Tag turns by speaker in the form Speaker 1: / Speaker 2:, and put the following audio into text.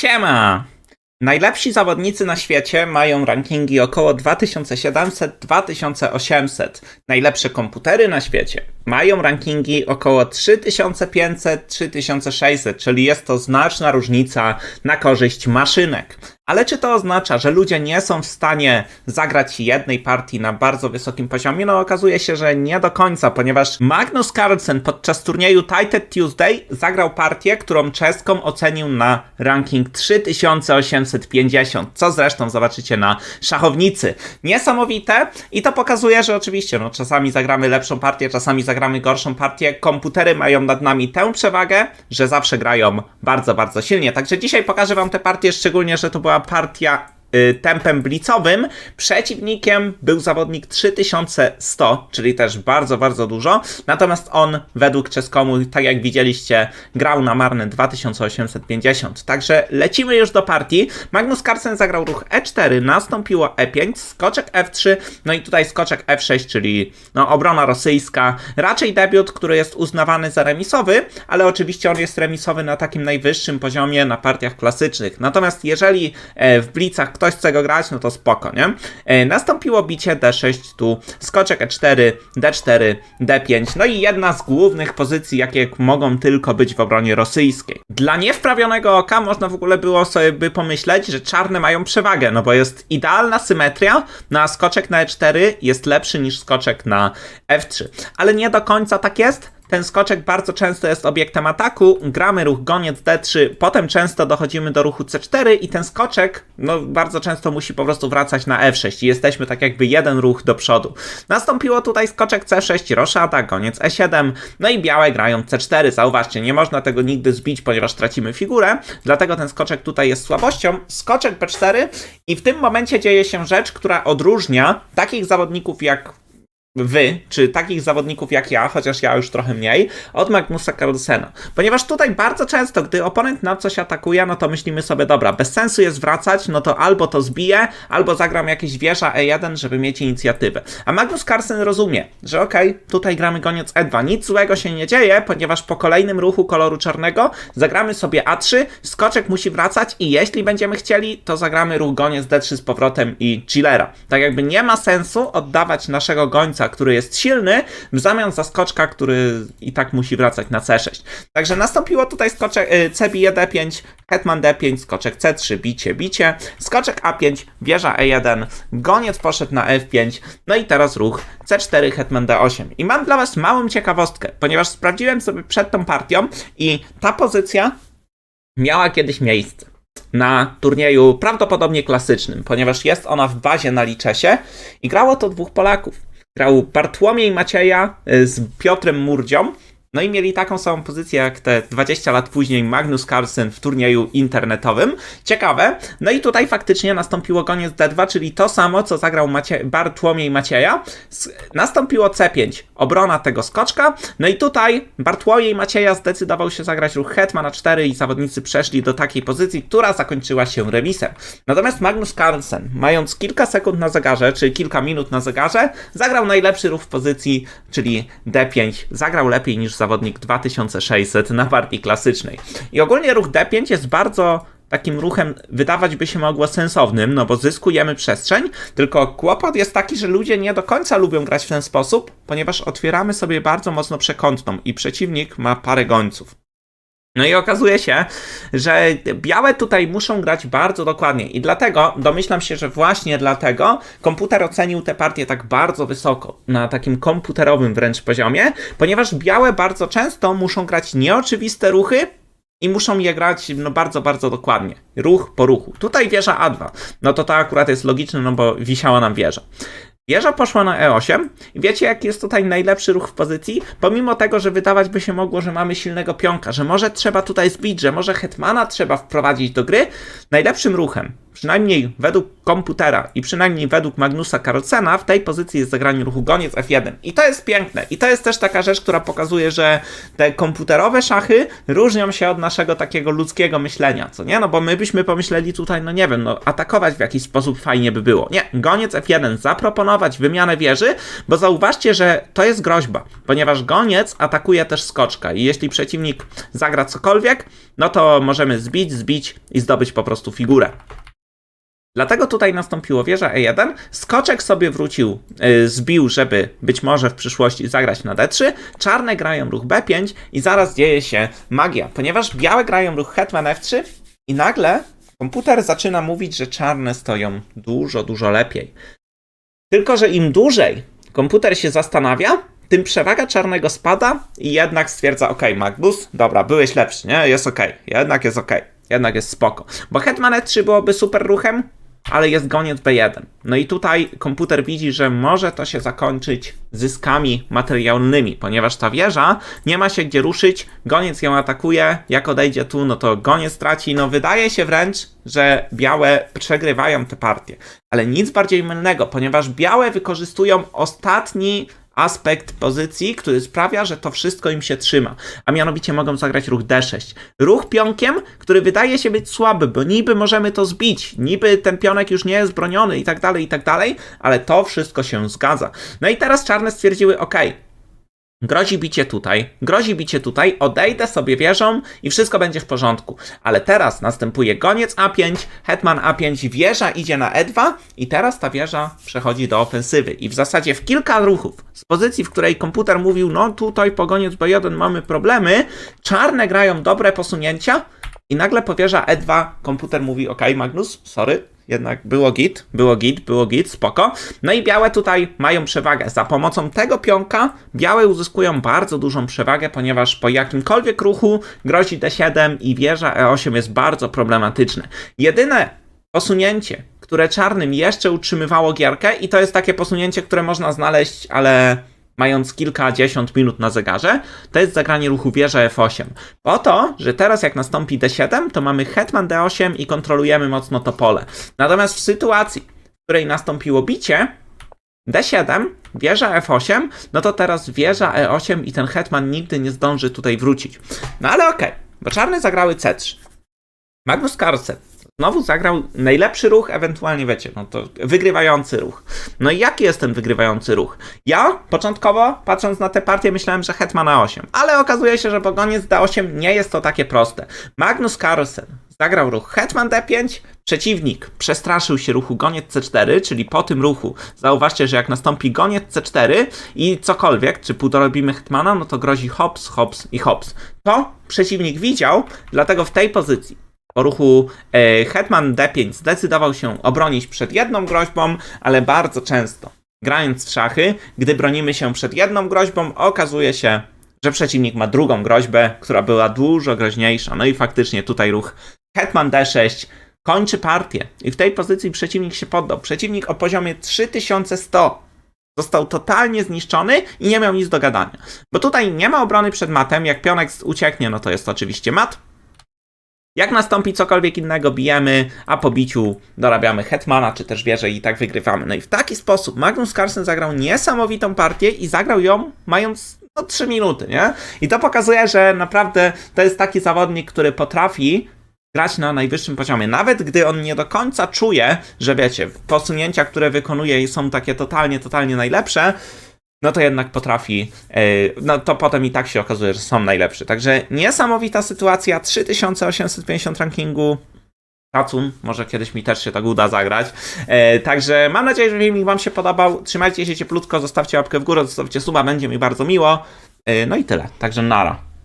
Speaker 1: Siema! Najlepsi zawodnicy na świecie mają rankingi około 2700-2800. Najlepsze komputery na świecie mają rankingi około 3500-3600, czyli jest to znaczna różnica na korzyść maszynek. Ale czy to oznacza, że ludzie nie są w stanie zagrać jednej partii na bardzo wysokim poziomie? No okazuje się, że nie do końca, ponieważ Magnus Carlsen podczas turnieju Titan Tuesday zagrał partię, którą czeską ocenił na ranking 3850, co zresztą zobaczycie na szachownicy. Niesamowite i to pokazuje, że oczywiście no, czasami zagramy lepszą partię, czasami zagramy gorszą partię. Komputery mają nad nami tę przewagę, że zawsze grają bardzo, bardzo silnie. Także dzisiaj pokażę wam tę partię, szczególnie, że to była partia tempem blicowym. Przeciwnikiem był zawodnik 3100, czyli też bardzo, bardzo dużo. Natomiast on według czeskomu, tak jak widzieliście, grał na marne 2850. Także lecimy już do partii. Magnus Carlsen zagrał ruch E4, nastąpiło E5, skoczek F3, no i tutaj skoczek F6, czyli no, obrona rosyjska. Raczej debiut, który jest uznawany za remisowy, ale oczywiście on jest remisowy na takim najwyższym poziomie na partiach klasycznych. Natomiast jeżeli e, w blicach ktoś chce go grać, no to spoko, nie? E, nastąpiło bicie D6, tu skoczek E4, D4, D5, no i jedna z głównych pozycji, jakie mogą tylko być w obronie rosyjskiej. Dla niewprawionego oka można w ogóle było sobie by pomyśleć, że czarne mają przewagę, no bo jest idealna symetria, na skoczek na E4 jest lepszy niż skoczek na F3. Ale nie do końca tak jest, ten skoczek bardzo często jest obiektem ataku, gramy ruch goniec D3, potem często dochodzimy do ruchu C4 i ten skoczek, no bardzo często musi po prostu wracać na F6 i jesteśmy tak jakby jeden ruch do przodu. Nastąpiło tutaj skoczek C6, roszada, goniec E7, no i białe grają C4. Zauważcie, nie można tego nigdy zbić, ponieważ tracimy figurę, dlatego ten skoczek tutaj jest słabością. Skoczek B4 i w tym momencie dzieje się rzecz, która odróżnia takich zawodników jak wy, czy takich zawodników jak ja, chociaż ja już trochę mniej, od Magnusa Carlsena. Ponieważ tutaj bardzo często, gdy oponent nam coś atakuje, no to myślimy sobie, dobra, bez sensu jest wracać, no to albo to zbiję, albo zagram jakieś wieża E1, żeby mieć inicjatywę. A Magnus Carlsen rozumie, że okej, okay, tutaj gramy goniec E2, nic złego się nie dzieje, ponieważ po kolejnym ruchu koloru czarnego zagramy sobie A3, skoczek musi wracać i jeśli będziemy chcieli, to zagramy ruch goniec D3 z powrotem i chillera. Tak jakby nie ma sensu oddawać naszego gońca który jest silny, w zamian za skoczka, który i tak musi wracać na C6. Także nastąpiło tutaj skoczek y, C bije D5, hetman D5, skoczek C3, bicie, bicie, skoczek A5, wieża E1, goniec poszedł na F5, no i teraz ruch C4, hetman D8. I mam dla Was małą ciekawostkę, ponieważ sprawdziłem sobie przed tą partią i ta pozycja miała kiedyś miejsce na turnieju prawdopodobnie klasycznym, ponieważ jest ona w bazie na Liczesie i grało to dwóch Polaków grał Bartłomiej Macieja y, z Piotrem Murdzią. No i mieli taką samą pozycję jak te 20 lat później Magnus Carlsen w turnieju internetowym. Ciekawe. No i tutaj faktycznie nastąpiło koniec D2, czyli to samo, co zagrał Macie Bartłomiej Macieja. Nastąpiło C5, obrona tego skoczka. No i tutaj Bartłomiej Macieja zdecydował się zagrać ruch Hetman na 4 i zawodnicy przeszli do takiej pozycji, która zakończyła się remisem. Natomiast Magnus Carlsen, mając kilka sekund na zegarze, czy kilka minut na zegarze, zagrał najlepszy ruch w pozycji, czyli D5. Zagrał lepiej niż zawodnik 2600 na partii klasycznej. I ogólnie ruch D5 jest bardzo takim ruchem wydawać by się mogło sensownym, no bo zyskujemy przestrzeń, tylko kłopot jest taki, że ludzie nie do końca lubią grać w ten sposób, ponieważ otwieramy sobie bardzo mocno przekątną i przeciwnik ma parę gońców. No i okazuje się, że białe tutaj muszą grać bardzo dokładnie i dlatego domyślam się, że właśnie dlatego komputer ocenił tę partię tak bardzo wysoko, na takim komputerowym wręcz poziomie, ponieważ białe bardzo często muszą grać nieoczywiste ruchy, i muszą je grać no, bardzo, bardzo dokładnie. Ruch po ruchu. Tutaj wieża A2. No to to akurat jest logiczne, no bo wisiała nam wieża. Wieża poszła na E8 i wiecie jaki jest tutaj najlepszy ruch w pozycji? Pomimo tego, że wydawać by się mogło, że mamy silnego pionka, że może trzeba tutaj zbić, że może hetmana trzeba wprowadzić do gry, najlepszym ruchem przynajmniej według komputera i przynajmniej według Magnusa Carlsena, w tej pozycji jest zagranie ruchu goniec F1. I to jest piękne. I to jest też taka rzecz, która pokazuje, że te komputerowe szachy różnią się od naszego takiego ludzkiego myślenia, co nie? No bo my byśmy pomyśleli tutaj, no nie wiem, no atakować w jakiś sposób fajnie by było. Nie, goniec F1, zaproponować wymianę wieży, bo zauważcie, że to jest groźba, ponieważ goniec atakuje też skoczka i jeśli przeciwnik zagra cokolwiek, no to możemy zbić, zbić i zdobyć po prostu figurę. Dlatego tutaj nastąpiło wieża E1, skoczek sobie wrócił, yy, zbił, żeby być może w przyszłości zagrać na D3, czarne grają ruch B5 i zaraz dzieje się magia, ponieważ białe grają ruch hetman F3 i nagle komputer zaczyna mówić, że czarne stoją dużo, dużo lepiej. Tylko, że im dłużej komputer się zastanawia, tym przewaga czarnego spada i jednak stwierdza, ok, Magnus, dobra, byłeś lepszy, nie? Jest ok, jednak jest ok, jednak jest spoko. Bo Hetman E3 byłoby super ruchem, ale jest goniec B1. No i tutaj komputer widzi, że może to się zakończyć zyskami materialnymi, ponieważ ta wieża nie ma się gdzie ruszyć, goniec ją atakuje, jak odejdzie tu, no to goniec traci, no wydaje się wręcz, że białe przegrywają te partie. Ale nic bardziej mylnego, ponieważ białe wykorzystują ostatni aspekt pozycji, który sprawia, że to wszystko im się trzyma. A mianowicie mogą zagrać ruch D6. Ruch pionkiem, który wydaje się być słaby, bo niby możemy to zbić, niby ten pionek już nie jest broniony i tak dalej, i tak dalej, ale to wszystko się zgadza. No i teraz czarne stwierdziły, ok, Grozi bicie tutaj, grozi bicie tutaj, odejdę sobie wieżą i wszystko będzie w porządku. Ale teraz następuje goniec A5, hetman A5, wieża idzie na E2 i teraz ta wieża przechodzi do ofensywy. I w zasadzie w kilka ruchów z pozycji, w której komputer mówił, no tutaj po goniec B1 mamy problemy, czarne grają dobre posunięcia i nagle po wieża E2 komputer mówi, ok Magnus, sorry, jednak było git, było git, było git, spoko. No i białe tutaj mają przewagę. Za pomocą tego pionka białe uzyskują bardzo dużą przewagę, ponieważ po jakimkolwiek ruchu grozi D7 i wieża E8 jest bardzo problematyczne. Jedyne posunięcie, które czarnym jeszcze utrzymywało gierkę i to jest takie posunięcie, które można znaleźć, ale mając kilkadziesiąt minut na zegarze, to jest zagranie ruchu wieża F8. Po to, że teraz jak nastąpi D7, to mamy hetman D8 i kontrolujemy mocno to pole. Natomiast w sytuacji, w której nastąpiło bicie, D7, wieża F8, no to teraz wieża E8 i ten hetman nigdy nie zdąży tutaj wrócić. No ale okej, okay, bo czarne zagrały C3. Magnus Carlsen Znowu zagrał najlepszy ruch, ewentualnie wiecie, no to wygrywający ruch. No i jaki jest ten wygrywający ruch? Ja początkowo, patrząc na tę partię, myślałem, że hetman A8, ale okazuje się, że pogoniec D8 nie jest to takie proste. Magnus Carlsen zagrał ruch hetman D5, przeciwnik przestraszył się ruchu goniec C4, czyli po tym ruchu zauważcie, że jak nastąpi goniec C4 i cokolwiek, czy półtorobimy hetmana, no to grozi hops, hops i hops. To przeciwnik widział, dlatego w tej pozycji po ruchu e, Hetman D5 zdecydował się obronić przed jedną groźbą, ale bardzo często, grając w szachy, gdy bronimy się przed jedną groźbą, okazuje się, że przeciwnik ma drugą groźbę, która była dużo groźniejsza. No i faktycznie tutaj ruch Hetman D6 kończy partię. I w tej pozycji przeciwnik się poddał. Przeciwnik o poziomie 3100 został totalnie zniszczony i nie miał nic do gadania. Bo tutaj nie ma obrony przed matem. Jak pionek ucieknie, no to jest oczywiście mat. Jak nastąpi cokolwiek innego, bijemy, a po biciu dorabiamy hetmana, czy też wieżę i tak wygrywamy. No i w taki sposób Magnus Carlsen zagrał niesamowitą partię i zagrał ją mając no 3 minuty, nie? I to pokazuje, że naprawdę to jest taki zawodnik, który potrafi grać na najwyższym poziomie. Nawet gdy on nie do końca czuje, że wiecie, posunięcia, które wykonuje są takie totalnie, totalnie najlepsze, no to jednak potrafi, e, no to potem i tak się okazuje, że są najlepszy. Także niesamowita sytuacja, 3850 rankingu, szacun, może kiedyś mi też się tak uda zagrać. E, także mam nadzieję, że filmik wam się podobał, trzymajcie się cieplutko, zostawcie łapkę w górę, zostawcie suba, będzie mi bardzo miło. E, no i tyle, także nara.